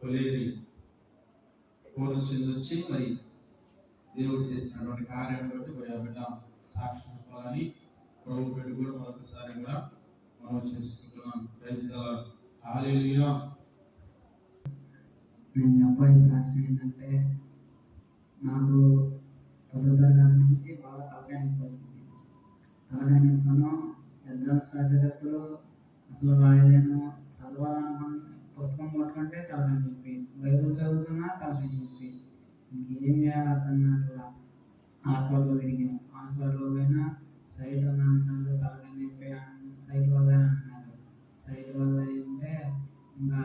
కొలేరి పూర్ణ చెందొచ్చి మరి దేవుడు చేసినటువంటి కార్యం బట్టి మరి ఆ బిడ్డ సాక్షి చెప్పాలని ప్రభు పెట్టి కూడా మరొకసారి కూడా మనం చేసుకుంటున్నాం. ప్రైజ్ హాలేలుయా నేను చెప్పే సాక్షి ఏంటంటే నాకు పదో తరగతి నుంచి బాగా తలకాయ వచ్చింది తలకాయ ఎగ్జామ్స్ రాసేటప్పుడు అసలు రాయలేను. చదవాలనుకున్న పుస్తకం పట్టుకుంటే తలకాయ నొప్పి. బైబుల్ చదువుతున్నా తలకాయ నొప్పి. ఇంకేం చేయాలి అర్థం హాస్పిటల్లో హాస్పిటల్ తిరిగాం. హాస్పిటల్లో పోయినా సైట్ అని అంటున్నారు తలకాయ నొప్పి సైట్ వల్ల అంటున్నారు సైట్ వల్ల ఏంటంటే ఇంకా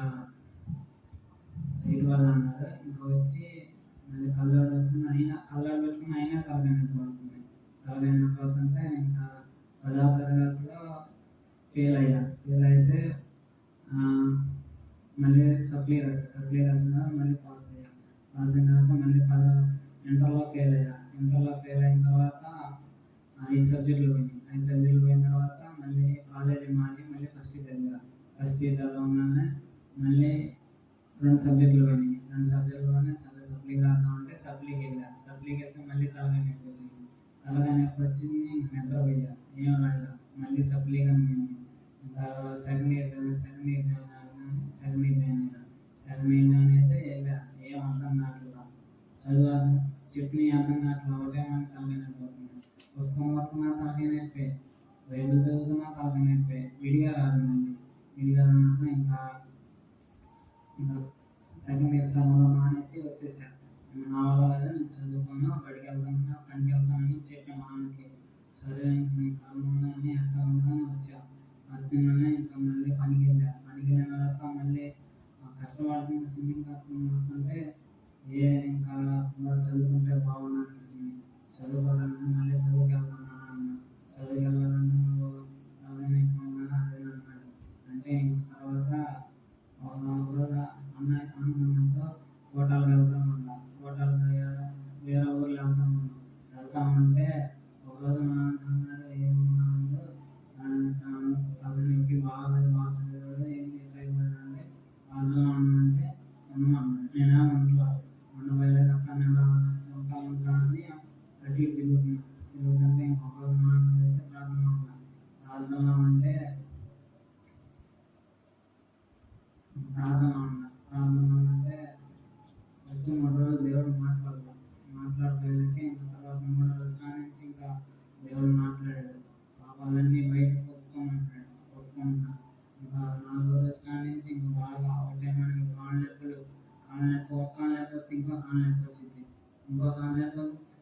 సైడ్ వల్ల అన్నారు ఇంకా వచ్చి మళ్ళీ కళ్ళాడు వచ్చిన అయినా కళ్ళాడు పెట్టుకుని అయినా తలకాయ నొప్పి అవుతుంది తలకాయ నొప్పి అవుతుంటే ఇంకా పదవ తరగతిలో ఫెయిల్ అయ్యా. ఫెయిల్ అయితే మళ్ళీ సప్లీ రాసా సప్లీ రాసిన మళ్ళీ పాస్ అయ్యా. పాస్ అయిన తర్వాత మళ్ళీ పద ఇంటర్లో ఫెయిల్ అయ్యా. ఇంటర్లో ఫెయిల్ అయిన తర్వాత ఐదు సబ్జెక్టులు పోయినాయి ఐదు సబ్జెక్టులు పోయిన తర్వాత మళ్ళీ కాలేజీ మారి మళ్ళీ ఫస్ట్ ఇయర్ చదివా. ఫస్ట్ ఇయర్ చదవగానే మళ్ళీ రెండు సబ్జెక్టులు పోయినాయి. రెండు సబ్జెక్టులు పోయినాయి. సరే సప్లీకి రాద్దామంటే సప్లీకి వెళ్ళా. సప్లీకి వెళ్తే మళ్ళీ తలగా నొప్పి వచ్చింది. తలగా నొప్పి వచ్చింది ఇంక నిద్రపోయా ఏం రాయలా మళ్ళీ సప్లీగా మేము ఇంకా second year second year join అవ్వగానే సెకండ్ అయితే ఏం అర్థం కావట్లేదు చదువు చెప్పిన అర్థం కావట్లేదు ఒకటే మనకి తలకాయ పుస్తకం పట్టుకున్నా తలకాయ నొప్పి బైబిల్ చదువుతున్నా తలకాయ విడిగా రాదు మళ్ళీ. విడిగా రానప్పుడు ఇంకా ఇంకా సెకండ్ ఇయర్ చదవడం మానేసి వచ్చేసా. నా వల్ల చదువుకున్నా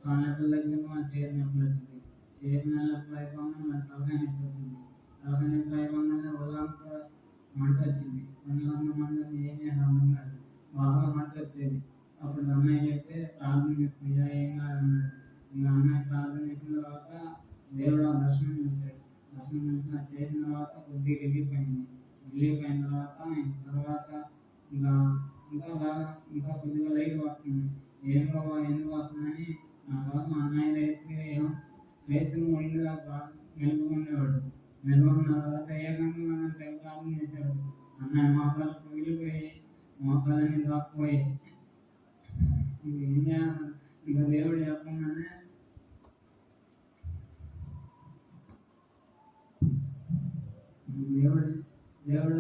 కాళ్ళు నొప్పి మా చేతి నొప్పులు వచ్చింది చేతి నొప్పి అయిపోగానే మన తలకాయ నొప్పి వచ్చింది. తలకాయ నొప్పి అయిపోగానే ఒళ్ళంతా మంట వచ్చింది. ఒళ్ళంతా మంట ఏమీ అర్థం కాదు. బాగా మంట వచ్చేది. అప్పుడు అమ్మాయి చెప్తే ప్రార్థన చేసుకున్నా ఏం కాదన్నాడు ఇంకా అమ్మాయి ప్రార్థన చేసిన తర్వాత దేవుడు దర్శనం ఇచ్చాడు దర్శనం ఇచ్చిన చేసిన తర్వాత కొద్దిగా రిలీఫ్ అయింది. రిలీఫ్ అయిన తర్వాత తర్వాత ఇంకా ఇంకా బాగా ఇంకా కొద్దిగా లైట్ పడుతుంది ఏం బాబా ఎందుకు పడుతుందని నా కోసం అన్నయ్య రైతు రైతులు రైతు ఒండుగా బాగా మెలుగుకునేవాడు మెలుగున్న తర్వాత ఏకంగా మనం తెగ చేశాడు. అన్నయ్య మోకాలు పగిలిపోయి మోకాలని దాక్కుపోయి ఇంకేం చేయాలి? దేవుడు చెప్పగానే దేవుడు దేవుడు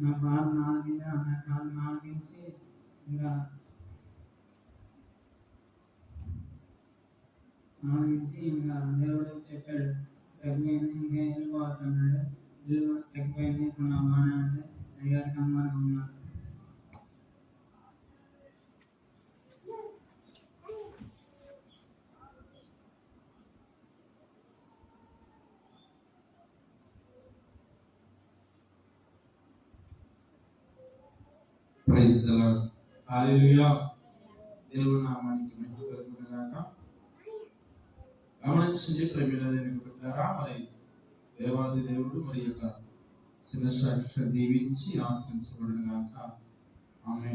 నా ప్రార్థన ఆలకించి అన్న ప్రార్థన నాలుగించి ఇంకా ఆలకించి ఇంకా దేవుడు చెప్పాడు తగ్గిపోయింది ఇంకా వెళ్ళిపోవచ్చు అన్నాడు వెళ్ళి తగ్గిపోయింది ఇప్పుడు నా బాగానే అంటే అయ్యారు అమ్మాయి ఉన్నాడు ప్రైజ్ దేవుడు లార్డ్ గమనించండి ప్రేమిల పెట్టారా? మరి దేవాది దేవుడు మరి యొక్క చిన్న సాక్ష దీవించి ఆశ్రయించబడిన గాక. ఆమె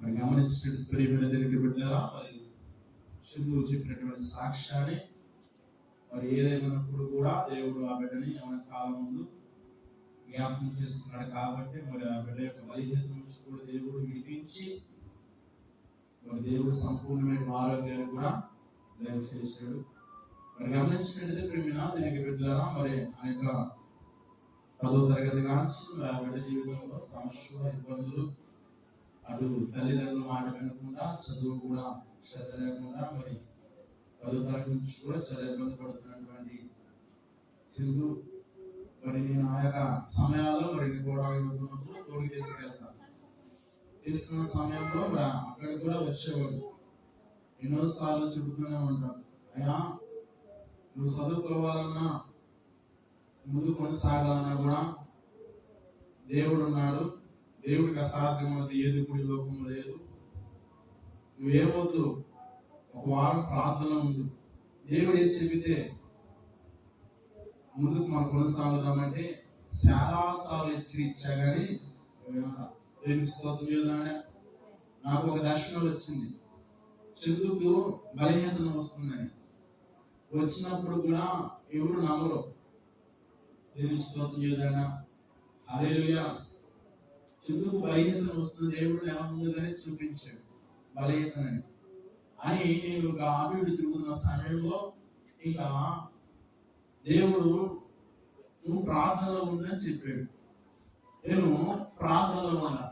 మరి గమనించిన ప్రేమిల దేవునికి పెట్టారా? మరి సింధు చెప్పినటువంటి సాక్ష్యాన్ని. మరి ఏదైనప్పుడు కూడా దేవుడు ఆ బిడ్డని ఆమె కాలం ముందు జ్ఞాపకం చేస్తున్నాడు కాబట్టి మరి ఆ బిడ్డ యొక్క బలహీనత నుంచి కూడా దేవుడు విడిపించి మరి దేవుడు సంపూర్ణమైన ఆరోగ్యాన్ని కూడా దయచేశాడు. మరి గమనించినట్లయితే ప్రేమిన దీనికి బిడ్డలారా మరి అనేక పదో తరగతి కానీ ఆ బిడ్డ జీవితంలో సమస్యలు ఇబ్బందులు అటు తల్లిదండ్రులు మాట వినకుండా చదువు కూడా శ్రద్ధ లేకుండా మరి పదో తరగతి నుంచి కూడా చాలా ఇబ్బంది పడుతున్నటువంటి చందు మరి నేను ఆ యొక్క సమయాల్లో మరి నీ కూడా వెళ్తున్నప్పుడు తోడికి తీసుకెళ్తాను తీసుకున్న సమయంలో మరి అక్కడికి కూడా వచ్చేవాడు. ఎన్నోసార్లు చెబుతూనే ఉంటాం. అయ్యా నువ్వు చదువుకోవాలన్నా ముందు కొనసాగాలన్నా కూడా దేవుడు ఉన్నాడు దేవుడికి అసాధ్యమైనది ఏది కూడా లోకం లేదు. నువ్వేమొద్దు? ఒక వారం ప్రార్థన ఉండు. దేవుడు ఏది చెబితే ముందుకు మనం కొనసాగుదామంటే చాలా సార్లు హెచ్చరించా కానీ వినలా. స్తోత్రం నాకు ఒక దర్శనం వచ్చింది. చంద్రుకు బలహీనతలు వస్తున్నాయి వచ్చినప్పుడు కూడా ఎవరు నమ్మరు. దేవుని స్తోత్రం చేయదన్నా హల్లెలూయా. చందుకు బలహీనతలు వస్తుంది. దేవుడు ఎలా ముందుగానే చూపించాడు బలహీనతనని అని నేను ఒక ఆవిడు తిరుగుతున్న సమయంలో ఇక దేవుడు నువ్వు ప్రార్థనలో ఉండని చెప్పాడు. నేను ప్రార్థనలో ఉన్నా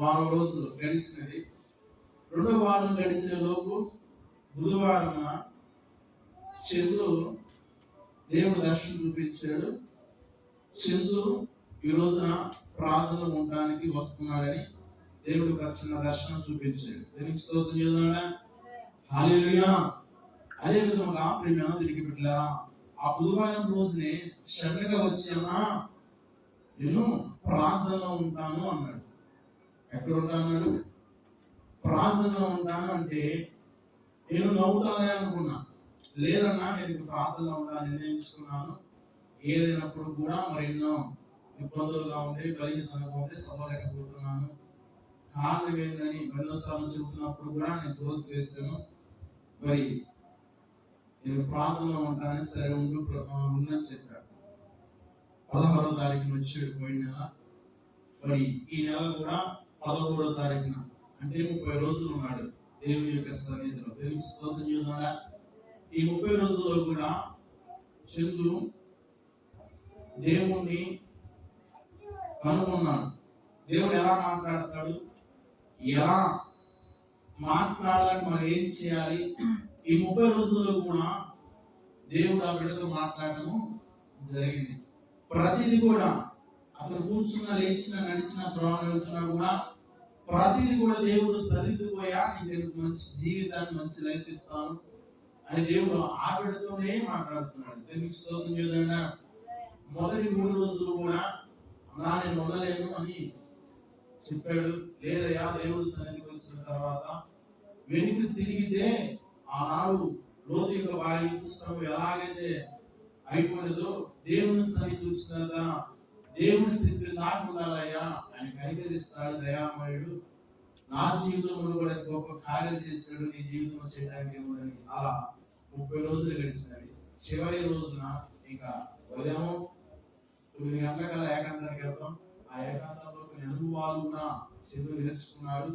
వారం రోజులు గడిచినది. రెండో వారం గడిచే లోపు బుధవారం చంద్రు దేవుడు దర్శనం చూపించాడు. చందు ఈ రోజున ప్రార్థన ఉండడానికి వస్తున్నాడని దేవుడు ఒక చిన్న దర్శనం చూపించాడు. దీనికి స్తోత్రం చేద్దాం హాలేలుయా అదే విధముగా ప్రేమ తిరిగి పెట్టారా? ఆ బుధవారం రోజునే చక్కగా వచ్చానా నేను ప్రార్థనలో ఉంటాను అన్నాడు. ఎక్కడ ఉంటాను అన్నాడు ప్రార్థనలో ఉంటాను అంటే నేను నవ్వుతానే అనుకున్నా. లేదన్నా నేను ఇప్పుడు ప్రార్థనలో ఉండాలని నిర్ణయించుకున్నాను. ఏదైనప్పుడు కూడా మరి ఎన్నో ఇబ్బందులుగా ఉంటే బలహీనతలుగా ఉంటే సభలేకపోతున్నాను. కారణం ఏందని ఎన్నోసార్లు చెబుతున్నప్పుడు కూడా నేను తోసివేశాను మరి నేను ప్రార్థనలో ఉంటానని సరే ఉండు ఉందని ఉండని చెప్పాను పదహారో తారీఖున వచ్చాడు పోయిన నెల మరి ఈ నెల కూడా పదమూడో తారీఖున అంటే ముప్పై రోజులు ఉన్నాడు దేవుని యొక్క సన్నిధిలో. దేవునికి స్తోత్రం చేద్దాం ఈ ముప్పై రోజుల్లో కూడా చంద్రుడు దేవుణ్ణి కనుగొన్నాడు. దేవుడు ఎలా మాట్లాడతాడు? ఎలా మాట్లాడాలని మనం ఏం చేయాలి? ఈ ముప్పై రోజుల్లో కూడా దేవుడు ఆ బిడ్డతో మాట్లాడటము జరిగింది. ప్రతిది కూడా అతను కూర్చున్న లేచిన నడిచిన త్రోవను వెళ్తున్నా కూడా ప్రతిది కూడా దేవుడు సరిదిపోయా నేను మంచి జీవితాన్ని మంచి లైఫ్ ఇస్తాను. అని దేవుడు ఆ బిడ్డతోనే మాట్లాడుతున్నాడు. మీకు స్తోత్రం చేద్దాం మొదటి మూడు రోజులు కూడా అన్నా నేను ఉండలేను అని చెప్పాడు. లేదయ్యా దేవుడు సన్నిధికి వచ్చిన తర్వాత వెనుక తిరిగితే ఆనాడు లోతు యొక్క వారి పుస్తకం ఎలాగైతే అయిపోయినదో దేవుని సన్నిధి వచ్చినాక దేవుని శక్తి నాకు ఉండాలయ్యా ఆయన కనికరిస్తాడు దయామయుడు. నా జీవితంలో కూడా గొప్ప కార్యం చేస్తాడు నీ జీవితంలో చేయడానికి ఏమోనని అలా ముప్పై రోజులు గడిచినవి చివరి రోజున ఇంకా ఉదయం తొమ్మిది గంటల కల్లా ఏకాంతానికి వెళ్తాం. ఆ ఏకాంతంలో కొన్ని అనుభవాలు కూడా చదువు నేర్చుకున్నాడు.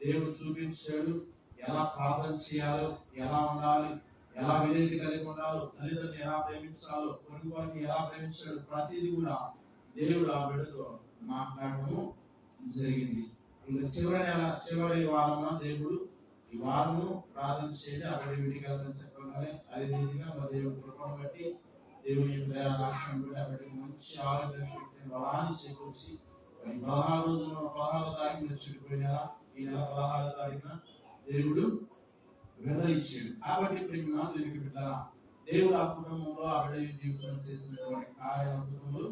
దేవుడు చూపించాడు ఎలా ప్రార్థన చేయాలో ఎలా ఉండాలి ఎలా వినేది కలిగి ఉండాలో తల్లిదండ్రులు ఎలా ప్రేమించాలో పొరుగు వారిని ఎలా ప్రేమించాలో ప్రతిదీ కూడా దేవుడు ఆ బిడ్డతో మాట్లాడటము జరిగింది. ఇంకా చివరి నెల చివరి వారంలో దేవుడు ఈ ప్రార్థన చేసి అక్కడ వీటికి వెళ్తాను చెప్పగానే అదే రీతిగా మరి దేవుడు కృపను బట్టి దేవుని యొక్క దయా బట్టి అక్కడికి మంచి ఆరోగ్య శక్తిని బలాన్ని చేకూర్చి మరి పదహారు రోజున పదహారో తారీఖున చెడిపోయినారా ఈ నెల పదహారో తారీఖున దేవుడు విడుదల ఇచ్చాడు. కాబట్టి ప్రేమ దీనికి బిడ్డరా దేవుడు ఆ కుటుంబంలో ఆ జీవితం చేసినటువంటి కార్య అద్భుతములు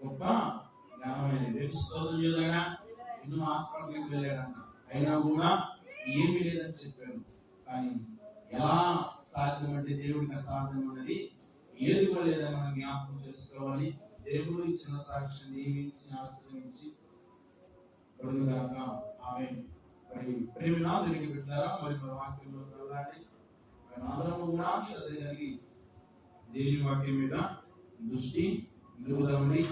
గొప్ప జ్ఞానమైన దేవుడు స్తోత్రం చేయదైనా ఎన్నో హాస్పిటల్కి వెళ్ళాడన్న. అయినా కూడా ఏమీ లేదని చెప్పాడు కానీ ఎలా సాధ్యం అంటే దేవుడికి అసాధ్యం అనేది ఏది కూడా లేదని మనం జ్ఞాపకం చేసుకోవాలి. దేవుడు ఇచ్చిన సాక్ష్యం నియమించి ఆశ్రయించి పడుగాక ఆమె మరి ప్రేమినా తిరిగి పెట్టారా మరి మన వాక్యంలో వెళ్ళాలి మరి అందరము కూడా శ్రద్ధ కలిగి దేవుని వాక్యం మీద దృష్టి నిలుపుదామని